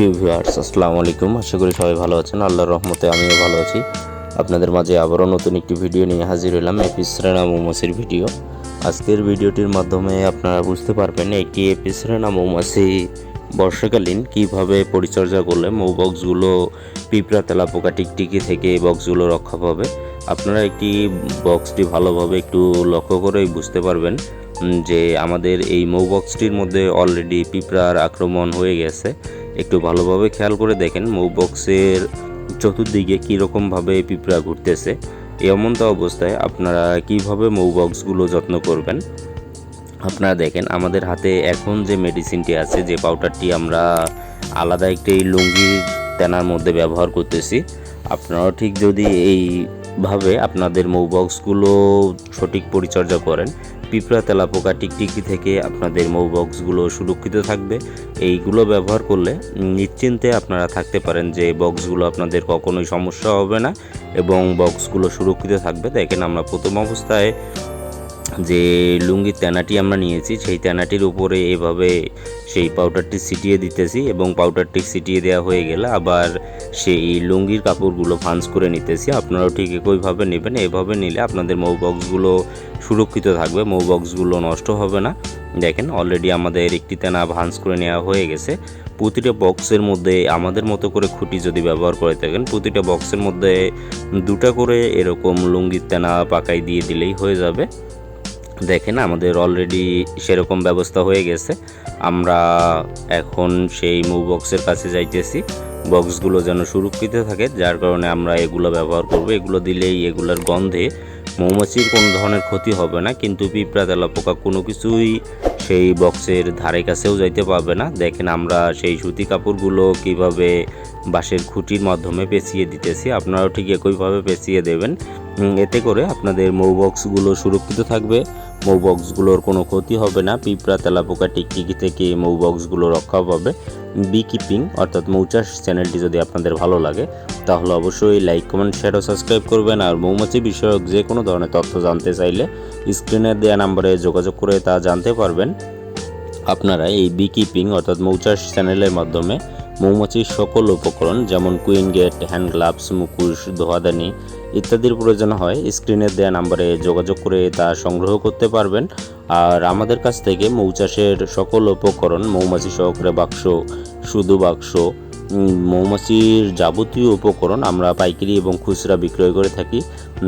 প্রিয় ভিউয়ার্স, আসসালামু আলাইকুম। আশা করি সবাই ভালো আছেন। আল্লাহর রহমতে আমিও ভালো আছি। আপনাদের মাঝে আবারও নতুন একটি ভিডিও নিয়ে হাজির হলাম এপিসরেনা মৌমাছির ভিডিও। আজকের ভিডিওটির মাধ্যমে আপনারা বুঝতে পারবেন একটি এপিসরেনা মৌমাছি বর্ষাকালীন কীভাবে পরিচর্যা করলে মৌ বক্সগুলো পিঁপড়া, তেলাপোকা, টিকটিকি থেকে এই বক্সগুলো রক্ষা পাবে। আপনারা একটি বক্সটি ভালোভাবে একটু লক্ষ্য করেই বুঝতে পারবেন যে আমাদের এই মৌ বক্সটির মধ্যে অলরেডি পিঁপড়ার আক্রমণ হয়ে গেছে। একটু ভালোভাবে খেয়াল করে দেখেন মৌবক্সের চতুর্দিকে কীরকমভাবে পিঁপড়া ঘুরতেছে। এমনটা অবস্থায় আপনারা কীভাবে মৌবক্সগুলো যত্ন করবেন? আপনারা দেখেন আমাদের হাতে এখন যে মেডিসিনটি আছে, যে পাউডারটি আমরা আলাদা একটি লুঙ্গি তেনার মধ্যে ব্যবহার করতেছি, আপনারাও ঠিক যদি এইভাবে আপনাদের মৌবক্সগুলো সঠিক পরিচর্যা করেন পিঁপড়া তেলাপোকা টিকটিকি থেকে আপনাদের মৌবক্সগুলো সুরক্ষিত থাকবে। এইগুলো ব্যবহার করলে নিশ্চিন্তে আপনারা থাকতে পারেন যে বক্সগুলো আপনাদের কখনোই সমস্যা হবে না এবং বক্সগুলো সুরক্ষিত থাকবে। দেখেন আমরা প্রথম অবস্থায় যে লুঙ্গির তেনাটি আমরা নিয়েছি, সেই তেনাটির উপরে এভাবে সেই পাউডারটি ছিটিয়ে দিতেছি এবং পাউডারটি ছিটিয়ে দেওয়া হয়ে গেলে আবার সেই লুঙ্গির কাপড়গুলো ভাঁজ করে নিতেছি। আপনারাও ঠিক একইভাবে নেবেন। এভাবে নিলে আপনাদের মৌ বক্সগুলো সুরক্ষিত থাকবে। মৌ বক্সগুলো নষ্ট হবে না। দেখেন অলরেডি আমাদের একটি তেনা ভাঁজ করে নেওয়া হয়ে গেছে। প্রতিটা বক্সের মধ্যে আমাদের মতো করে খুঁটি যদি ব্যবহার করে থাকেন, প্রতিটা বক্সের মধ্যে দুটা করে এরকম লুঙ্গির তেনা পাকাই দিয়ে দিলেই হয়ে যাবে। দেখেন, আমাদের অলরেডি সেরকম ব্যবস্থা হয়ে গেছে। আমরা এখন সেই মুভ বক্সের কাছে যাইতেছি। বক্সগুলো যেন সুরক্ষিত থাকে, যার কারণে আমরা এগুলো ব্যবহার করব। এগুলো দিলেই এগুলোর গন্ধে মৌমাছির কোনো ধরনের ক্ষতি হবে না, কিন্তু পিঁপড়া, তেলা, পোকা কোনো কিছুই সেই বক্সের ধারে কাছেও যাইতে পারবে না। দেখেন, আমরা সেই সুতি কাপড়গুলো কীভাবে বাঁশের খুঁটির মাধ্যমে পেঁচিয়ে দিতেছি, আপনারাও ঠিক একইভাবে পেঁচিয়ে দেবেন। এতে করে আপনাদের মৌবক্সগুলো সুরক্ষিত থাকবে। মৌবক্সগুলোর কোনো ক্ষতি হবে না। পিঁপড়া, তেলাপোকা, টিকটিকি থেকে মৌবক্সগুলো রক্ষা পাবে। বি কিপিং অর্থাৎ মৌচাষ চ্যানেলটি যদি আপনাদের ভালো লাগে, তাহলে অবশ্যই লাইক, কমেন্ট, শেয়ার ও সাবস্ক্রাইব করবেন। আর মৌমাছি বিষয়ক যে কোনো ধরনের তথ্য জানতে চাইলে স্ক্রিনের দেওয়া নাম্বারে যোগাযোগ করে তা জানতে পারবেন। আপনারা এই বি কিপিং অর্থাৎ মৌচাষ চ্যানেলের মাধ্যমে মৌমাছির সকল উপকরণ, যেমন কুইন গেট, হ্যান্ড গ্লাভস মুকুশ ধোয়াদানি ইত্যাদির প্রয়োজন হয়। স্ক্রিনে দেওয়া নাম্বারে যোগাযোগ করে তা সংগ্রহ করতে পারবেন। আর আমাদের কাছ থেকে মৌচাষের সকল উপকরণ, মৌমাছি সহকারে বাক্স, শুধু বাক্স মৌমাছির যাবতীয় উপকরণ আমরা পাইকারি এবং খুচরা বিক্রয় করে থাকি।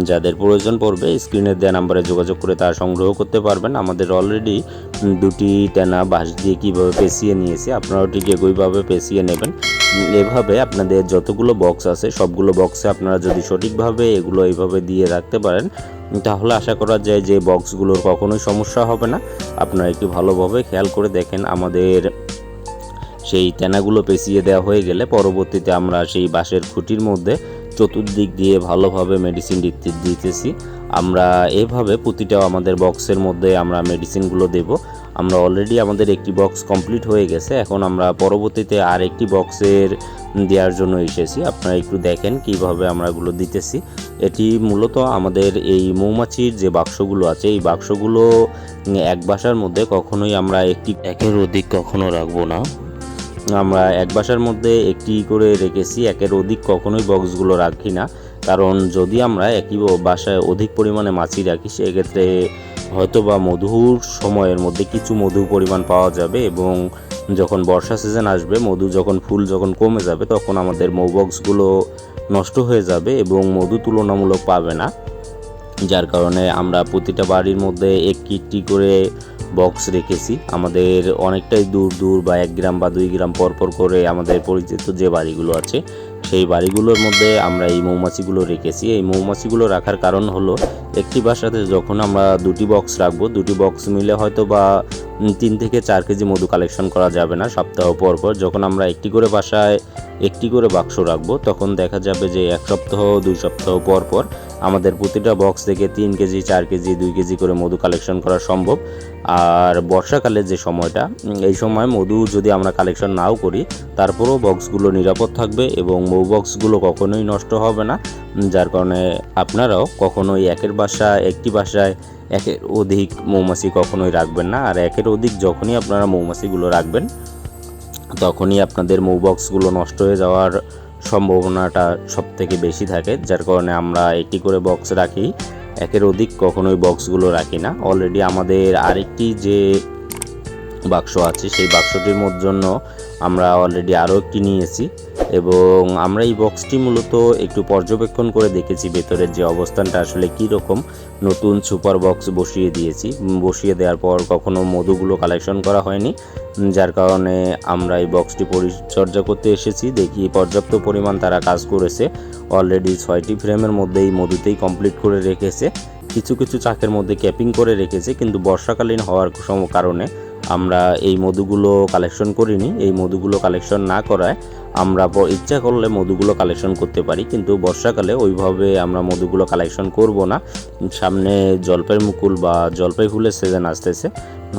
যাদের প্রয়োজন পড়বে স্ক্রিনের দেওয়া নাম্বারে যোগাযোগ করে তা সংগ্রহ করতে পারবেন। আমাদের অলরেডি দুটি টেনা বাঁশ দিয়ে কীভাবে পেঁচিয়ে নিয়েছি, আপনারাও ঠিক একইভাবে পেঁচিয়ে নেবেন। এভাবে আপনাদের যতগুলো বক্স আছে, সবগুলো বক্সে আপনারা যদি সঠিকভাবে এগুলো এইভাবে দিয়ে রাখতে পারেন, তাহলে আশা করা যায় যে বক্সগুলোর কখনোই সমস্যা হবে না। আপনারা একটু ভালোভাবে খেয়াল করে দেখেন আমাদের সেই তেনাগুলো পেঁচিয়ে দেওয়া হয়ে গেলে পরবর্তীতে আমরা সেই বাঁশের খুঁটির মধ্যে চতুর্দিক দিয়ে ভালোভাবে মেডিসিন দিতে দিতেছি। আমরা এভাবে প্রতিটা আমাদের বক্সের মধ্যে আমরা মেডিসিনগুলো দেব। আমরা অলরেডি আমাদের একটি বক্স কমপ্লিট হয়ে গেছে। এখন আমরা পরবর্তীতে আর একটি বক্সের দেওয়ার জন্য এসেছি। আপনারা একটু দেখেন কীভাবে আমরা এগুলো দিতেছি। এটি মূলত আমাদের এই মৌমাছির যে বাক্সগুলো আছে, এই বাক্সগুলো এক বাসার মধ্যে কখনোই আমরা একটি একের অধিক কখনো রাখব না। আমরা এক বাসার মধ্যে একটি করে রেখেছি, একের অধিক কখনোই বক্সগুলো রাখি না। কারণ যদি আমরা একই বাসায় অধিক পরিমাণে মাছি রাখি, সেক্ষেত্রে হয়তো বা মধুর সময়ের মধ্যে কিছু মধু পরিমাণ পাওয়া যাবে এবং যখন বর্ষা সিজন আসবে, মধু যখন ফুল যখন কমে যাবে, তখন আমাদের মৌবক্সগুলো নষ্ট হয়ে যাবে এবং মধু তুলনামূলক পাবে না। যার কারণে আমরা প্রতিটা বাড়ির মধ্যে একটি করে বক্স রেখেছি। আমাদের অনেকটাই দূর দূর বা এক গ্রাম বা দুই গ্রাম পর পর করে আমাদের পরিচিত যে বাড়িগুলো আছে, সেই বাড়িগুলোর মধ্যে আমরা এই মৌমাছিগুলো রেখেছি। এই মৌমাছিগুলো রাখার কারণ হলো, একটি বাসাতে যখন আমরা দুটি বক্স রাখব, দুটি বক্স মিলে হয়তো বা তিন থেকে চার কেজি মধু কালেকশন করা যাবে না। সপ্তাহ পর পর যখন আমরা একটি করে বাসায় একটি করে বাক্স রাখব, তখন দেখা যাবে যে এক সপ্তাহ, দুই সপ্তাহ পর পর আমাদের প্রতিটা বক্স থেকে তিন কেজি, চার কেজি, দুই কেজি করে মধু কালেকশন করা সম্ভব। আর বর্ষাকালের যে সময়টা এই সময় মধু যদি আমরা কালেকশন নাও করি, তারপরেও বক্সগুলো নিরাপদ থাকবে এবং মৌ বক্সগুলো কখনোই নষ্ট হবে না। যার কারণে আপনারাও কখনোই একের বাসায় একটি বাসায় একের অধিক মৌমাছি কখনোই রাখবেন না। আর একের অধিক যখনই আপনারা মৌমাছিগুলো রাখবেন, তখনই আপনাদের মৌ বক্সগুলো নষ্ট হয়ে যাওয়ার সম্ভাবনাটা সব থেকে বেশি থাকে, যার কারণে আমরা একটি করে বক্স রাখি। একের অধিক কখনোই বক্সগুলো রাখি না। অলরেডি আমাদের আরেকটি যে বাক্স আছে, সেই বাক্সটির মধ্যে জন্য আমরা অলরেডি আরও একটি নিয়েছি। এবং আমরা এই বক্সটি মূলত একটু পর্যবেক্ষণ করে দেখেছি ভেতরের যে অবস্থানটা আসলে কী রকম নতুন সুপার বক্স বসিয়ে দিয়েছি। বসিয়ে দেওয়ার পর কখনো মধুগুলো কালেকশন করা হয়নি। যার কারণে আমরা এই বক্সটি পরিচর্যা করতে এসেছি। দেখি পর্যাপ্ত পরিমাণ তারা কাজ করেছে। অলরেডি ছয়টি ফ্রেমের মধ্যে এই মধুতেই কমপ্লিট করে রেখেছে। কিছু কিছু চাকের মধ্যে ক্যাপিং করে রেখেছে। কিন্তু বর্ষাকালীন হওয়ার কারণে আমরা এই মধুগুলো কালেকশন করিনি। এই মধুগুলো কালেকশন না করায় আমরা ইচ্ছা করলে মধুগুলো কালেকশন করতে পারি, কিন্তু বর্ষাকালে ওইভাবে আমরা মধুগুলো কালেকশন করব না। সামনে জলপাই মুকুল বা জলপাই ফুলের সিজন আসতেছে।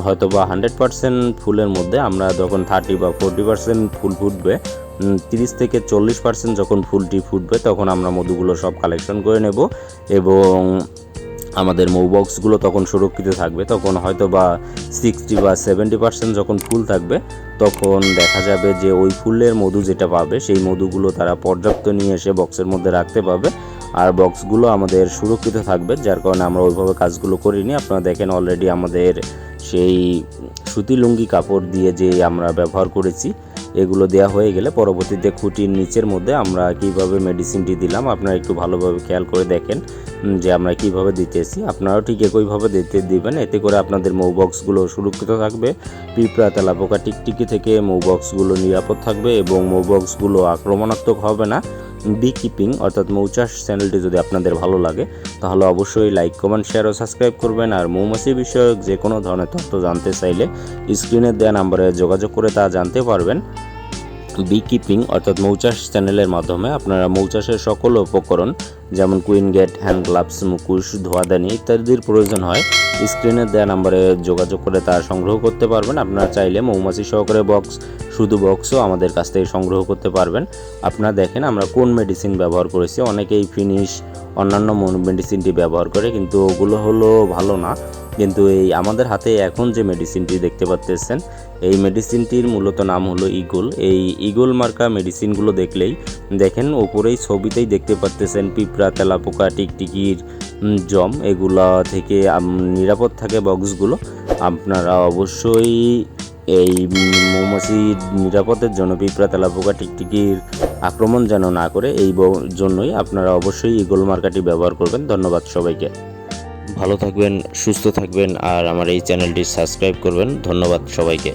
হয়তো বা হান্ড্রেড পার্সেন্ট ফুলের মধ্যে আমরা যখন থার্টি বা ফোরটি পার্সেন্ট ফুল ফুটবে তিরিশ থেকে চল্লিশ পার্সেন্ট যখন ফুলটি ফুটবে, তখন আমরা মধুগুলো সব কালেকশন করে নেব এবং আমাদের মৌ বক্সগুলো তখন সুরক্ষিত থাকবে। তখন হয়তো বা সিক্সটি বা সেভেন্টি পার্সেন্ট যখন ফুল থাকবে, তখন দেখা যাবে যে ওই ফুলের মধু যেটা পাবে, সেই মধুগুলো তারা পর্যাপ্ত নিয়ে এসে বক্সের মধ্যে রাখতে পারবে আর বক্সগুলো আমাদের সুরক্ষিত থাকবে, যার কারণে আমরা ওইভাবে কাজগুলো করিনি। আপনারা দেখেন অলরেডি আমাদের সেই সুতি লুঙ্গি কাপড় দিয়ে যে আমরা ব্যবহার করেছি এগুলো দেওয়া হয়ে গেলে পরবর্তীতে খুঁটির নিচের মধ্যে আমরা কীভাবে মেডিসিনটি দিলাম, আপনারা একটু ভালোভাবে খেয়াল করে দেখেন যে আমরা কীভাবে দিতেছি আপনারাও ঠিক একইভাবে দিতে দিবেন, এতে করে আপনাদের মৌবক্সগুলো সুরক্ষিত থাকবে, পিঁপড়া, তেলাপোকা, টিকটিকি থেকে মৌ বক্সগুলো নিরাপদ থাকবে এবং মৌ বক্সগুলো আক্রমণাত্মক হবে না। বি কিপিং অর্থাৎ মৌচাষ চ্যানেলটি যদি আপনাদের ভালো লাগে, তাহলে অবশ্যই লাইক কমেন্ট শেয়ার ও সাবস্ক্রাইব করবেন। আর মৌমাছি বিষয়ক যে কোনো ধরনের তথ্য জানতে চাইলে স্ক্রিনে দেওয়া নাম্বারে যোগাযোগ করে তা জানতে পারবেন। বি কিপিং অর্থাৎ মৌচাষ চ্যানেলের মাধ্যমে আপনারা মৌচাষের সকল উপকরণ, যেমন কুইন গেট হ্যান্ড গ্লাভস মুকুশ ধোয়াদানি ইত্যাদির প্রয়োজন হয়। স্ক্রিনে দেওয়া নাম্বারে যোগাযোগ করে তা সংগ্রহ করতে পারবেন। আপনারা চাইলে মৌমাছি সহকারে বক্স শুধু বক্সও আমাদের কাছ থেকে সংগ্রহ করতে পারবেন। আপনারা দেখেন আমরা কোন মেডিসিন ব্যবহার করেছি। অনেকেই ফিনিশ অন্যান্য মেডিসিনটি ব্যবহার করে, কিন্তু ওগুলো হলো ভালো না। কিন্তু এই আমাদের হাতে এখন যে মেডিসিনটি দেখতে পাচ্তেছেন এই মেডিসিনটির মূলত নাম হলো ইগল এই ইগল মার্কা মেডিসিনগুলো দেখলেই দেখেন ওপরেই ছবিতেই দেখতে পাচ্তেছেন পিঁপড়া, তেলাপোকা, টিকটিকির জম। এগুলা থেকে নিরাপদ থাকে বক্সগুলো। আপনারা অবশ্যই এই মৌমাছি নিরাপদের জন্য পিঁপড়া, তেলাপোকা, টিকটিকির আক্রমণ যেন না করে, এই জন্যই আপনারা অবশ্যই ইগল মার্কাটি ব্যবহার করবেন। ধন্যবাদ সবাইকে। ভালো থাকবেন সুস্থ থাকবেন আর আমার এই চ্যানেলটি সাবস্ক্রাইব করবেন। ধন্যবাদ সবাইকে।